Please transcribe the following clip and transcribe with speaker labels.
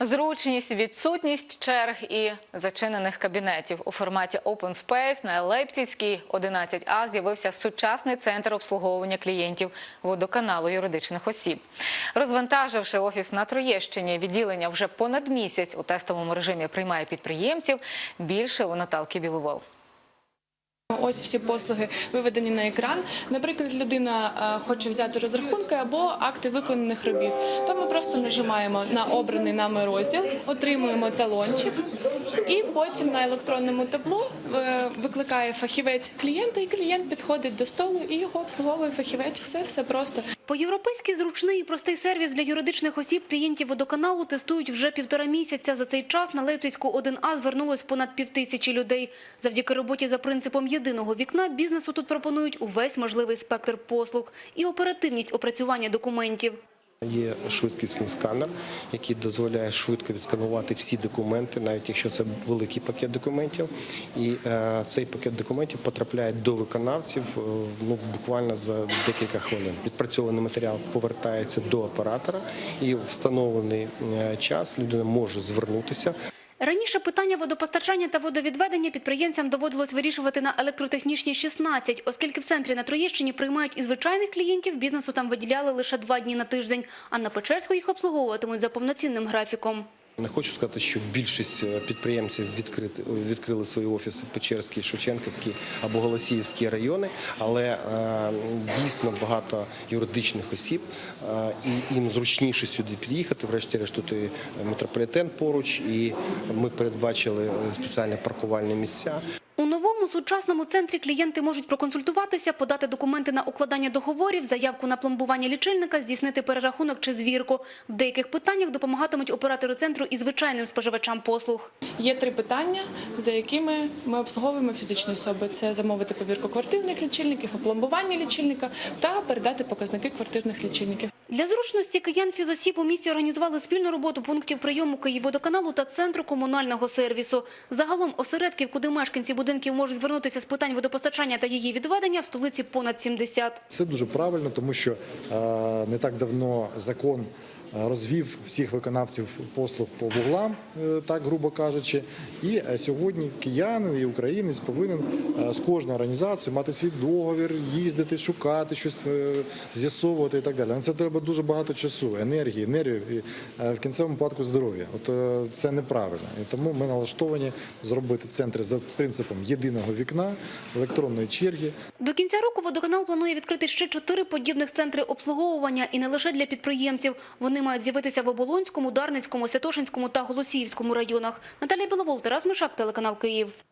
Speaker 1: Зручність, відсутність черг і зачинених кабінетів у форматі Open Space на Лептіцькій 11А з'явився сучасний центр обслуговування клієнтів водоканалу юридичних осіб. Розвантаживши офіс на Троєщині, відділення вже понад місяць у тестовому режимі приймає підприємців. Більше у Наталки Біловол.
Speaker 2: Ось всі послуги виведені на екран. Наприклад, людина е, хоче взяти розрахунки або акти виконаних робіт. То ми просто нажимаємо на обраний нами розділ, отримуємо талончик, і потім на електронному табло е, викликає фахівець клієнта, і клієнт підходить до столу і його обслуговує фахівець. Все все просто.
Speaker 3: По-європейськи зручний і простий сервіс для юридичних осіб клієнтів водоканалу тестують вже півтора місяця. За цей час на Лейпцизьку 1А звернулось понад півтисячі людей. Завдяки роботі за принципом єдиного вікна бізнесу тут пропонують увесь можливий спектр послуг і оперативність опрацювання документів.
Speaker 4: Є швидкісний сканер, який дозволяє швидко відсканувати всі документи, навіть якщо це великий пакет документів. І е, цей пакет документів потрапляє до виконавців е, ну, буквально за декілька хвилин. Відпрацьований матеріал повертається до оператора, і в встановлений е, час людина може звернутися.
Speaker 3: Раніше питання водопостачання та водовідведення підприємцям доводилось вирішувати на електротехнічній 16, оскільки в центрі на Троєщині приймають і звичайних клієнтів, бізнесу там виділяли лише два дні на тиждень, а на Печерську їх обслуговуватимуть за повноцінним графіком.
Speaker 4: Не хочу сказати, що більшість е, підприємців відкрити, відкрили свої офіси в Печерській, Шевченківській або Голосіївській райони, але е, дійсно багато юридичних осіб, е, і їм зручніше сюди під'їхати. Врешті-решт тут і метрополітен поруч, і ми передбачили спеціальне паркувальні місця.
Speaker 3: У новому сучасному центрі клієнти можуть проконсультуватися, подати документи на укладання договорів, заявку на пломбування лічильника, здійснити перерахунок чи звірку. В деяких питаннях допомагатимуть оператори центру і звичайним споживачам послуг.
Speaker 2: Є три питання, за якими ми обслуговуємо фізичні особи: це замовити повірку квартирних лічильників, опломбування лічильника та передати показники квартирних лічильників.
Speaker 3: Для зручності киян фізосіб у місті організували спільну роботу пунктів прийому Київводоканалу та центру комунального сервісу. Загалом осередків, куди мешканці будинків можуть звернутися з питань водопостачання та її відведення, в столиці понад 70.
Speaker 5: Це дуже правильно, тому що е, не так давно закон розвів всіх виконавців послуг по вуглам, е, так грубо кажучи. І е, сьогодні киянин і українець повинен е, з кожною організацією мати свій договір, їздити, шукати щось, е, з'ясовувати і так далі. На це треба дуже багато часу, енергії, енергії і е, в кінцевому випадку здоров'я. От е, це неправильно. І тому ми налаштовані зробити центри за принципом єдиного вікна, електронної черги.
Speaker 3: До кінця року водоканал планує відкрити ще чотири подібних центри обслуговування і не лише для підприємців. Вони мають з'явитися в Оболонському, Дарницькому, Святошинському та Голосіївському районах. Наталія Біловол, Тарас Мишак, телеканал Київ.